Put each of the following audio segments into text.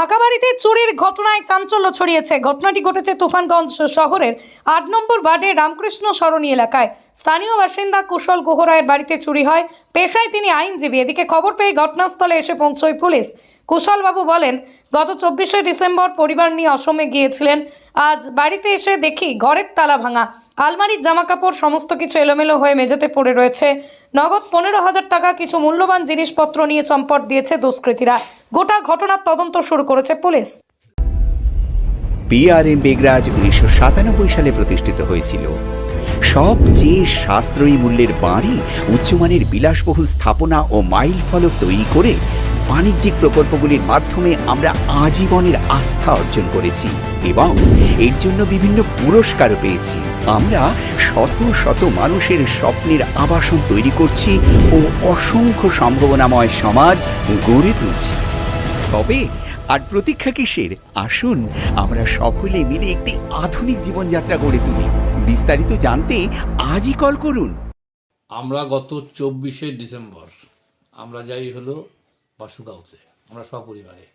ফাঁকা বাড়িতে চুরির ঘটনায় চাঞ্চল্য ছড়িয়েছে। ঘটনাটি ঘটেছে তুফানগঞ্জ শহরের আট নম্বর ওয়ার্ডের রামকৃষ্ণ সরণী এলাকায়। স্থানীয় বাসিন্দা কুশল গুহরায়ের বাড়িতে চুরি হয়। পেশায় তিনি আইনজীবী। এদিকে খবর পেয়ে ঘটনাস্থলে এসে পৌঁছয় পুলিশ। কুশলবাবু বলেন, গত চব্বিশে ডিসেম্বর পরিবার নিয়ে অসমে গিয়েছিলেন। আজ বাড়িতে এসে দেখি ঘরের তালা ভাঙা। আলমারির জামাকাপড়, সমস্ত কিছু এলোমেলো হয়ে মেঝেতে পড়ে রয়েছে। নগদ পনেরো হাজার টাকা, কিছু মূল্যবান জিনিসপত্র নিয়ে চম্পট দিয়েছে দুষ্কৃতীরা। গোটা ঘটনার তদন্ত শুরু করেছে পুলিশ। পিআরএম বেগরাজ উনিশশো সাতানব্বই সালে প্রতিষ্ঠিত হয়েছিল। সবচেয়ে সাশ্রয়ী মূল্যের বাড়ি, উচ্চমানের বিলাসবহুল স্থাপনা ও মাইল ফলক তৈরি করে বাণিজ্যিক প্রকল্পগুলির মাধ্যমে আমরা আজীবনের আস্থা অর্জন করেছি এবং এর জন্য বিভিন্ন পুরস্কারও পেয়েছি। আমরা শত শত মানুষের স্বপ্নের আবাসন তৈরি করছি ও অসংখ্য সম্ভাবনাময় সমাজ গড়ে তুলছি। তবে আর প্রতীক্ষা কিসের? আসুন, আমরা সকলে মিলে একটি আধুনিক জীবনযাত্রা গড়ে তুলি। বিস্তারিত জানতে আজই কল করুন। আমরা গত চব্বিশে ডিসেম্বর, আমরা যাই হলো বাসুগাঁওতে, আমরা সপরিবারে।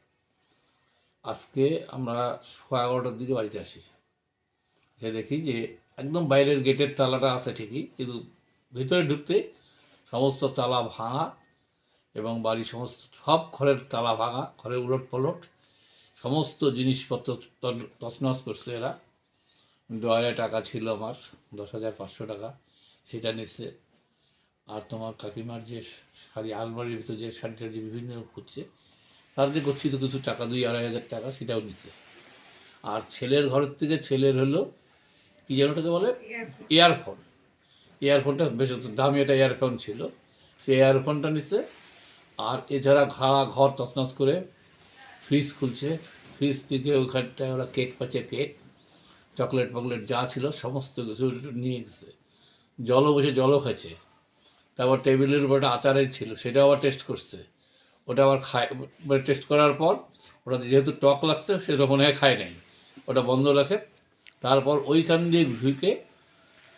আজকে আমরা সোয়া এগারোটার দিকে বাড়িতে আসি। সে দেখি যে একদম বাইরের গেটের তালাটা আছে ঠিকই, কিন্তু ভিতরে ঢুকতে সমস্ত তালা ভাঙা এবং বাড়ির সমস্ত সব ঘরের তালা ভাঙা ঘরের উলট পলট সমস্ত জিনিসপত্র তছনছ করছে এরা। ডয়ারে টাকা ছিল আমার দশ হাজার পাঁচশো টাকা সেটা নিচ্ছে। আর তোমার কাকিমার যে শাড়ি আলমারির ভিতর যে শাড়িটা যে বিভিন্ন হচ্ছে তার যে গচ্ছিত কিছু টাকা দুই আড়াই হাজার টাকা সেটাও নিচ্ছে। আর ছেলের ঘরের থেকে ছেলের হলো কী যেন ওটাকে বলে? ইয়ারফোন ইয়ারফোনটা বেশ দামি একটা ইয়ারফোন ছিল। সেই ইয়ারফোনটা নিচ্ছে। আর এছাড়া ঘাড়া ঘর তছনছ করে ফ্রিজ খুলছে। ফ্রিজ থেকে ওখানটায় ওরা কেক পাচ্ছে কেক চকলেট ফকলেট যা ছিল সমস্ত কিছু নিয়ে গেছে। জলও বসে জলও খাচ্ছে। তারপর টেবিলের উপর একটা আচারের ছিল সেটা আবার টেস্ট করছে। ওটা আবার খায় টেস্ট করার পর ওটা যেহেতু টক লাগছে সেটা মনে হয় খায় নাই। ওটা বন্ধ রাখে। তারপর ওইখান দিয়ে ঢুকে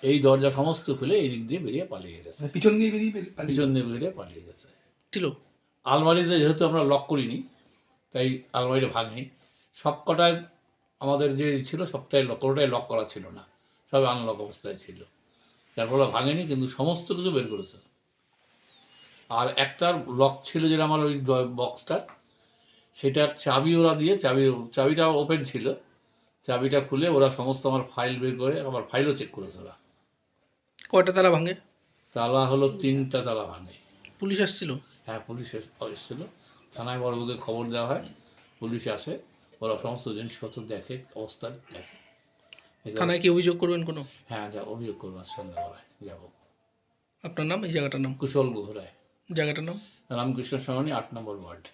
এই দরজা সমস্ত খুলে এই দিক দিয়ে বেরিয়ে পালিয়ে গেছে। মানে পিছন দিয়ে বেরিয়ে বেরিয়ে পিছন দিয়ে বেরিয়ে পালিয়ে গেছে। ছিল? আলমারিতে যেহেতু আমরা লক করিনি তাই আলমারিটা ভাঙেনি। সব কটায় আমাদের যে ছিল সবটাই লক কোনোটাই লক করা ছিল না। সব আনলক অবস্থায় ছিল। যার ফলে ভাঙেনি কিন্তু সমস্ত কিছু বের করেছে। আর একটার লক ছিল যেটা আমার ওই বক্সটার সেটার চাবি ওরা দিয়ে চাবি চাবিটা ওপেন ছিল। চাবিটা খুলে ওরা সমস্ত আমার ফাইল বের করে আমার ফাইলও চেক করেছে ওরা। কয়টা তালা ভাঙে? তালা হলো তিনটা তালা ভাঙে। পুলিশ আসছিল? হ্যাঁ পুলিশ এসেছিল। থানায় বড়বাবুকে খবর দেওয়া হয়। পুলিশ আসে ওরা সমস্ত জিনিসপত্র দেখে অবস্থা দেখে। থানায় কি অভিযোগ করবেন কোনো? হ্যাঁ যা অভিযোগ করব আজ সন্ধ্যাবেলায় যাব। আপনার নাম? এই জায়গাটার নাম? কুশল গুহরায় জায়গাটার নাম? রামকৃষ্ণ সরণি আট নম্বর ওয়ার্ড।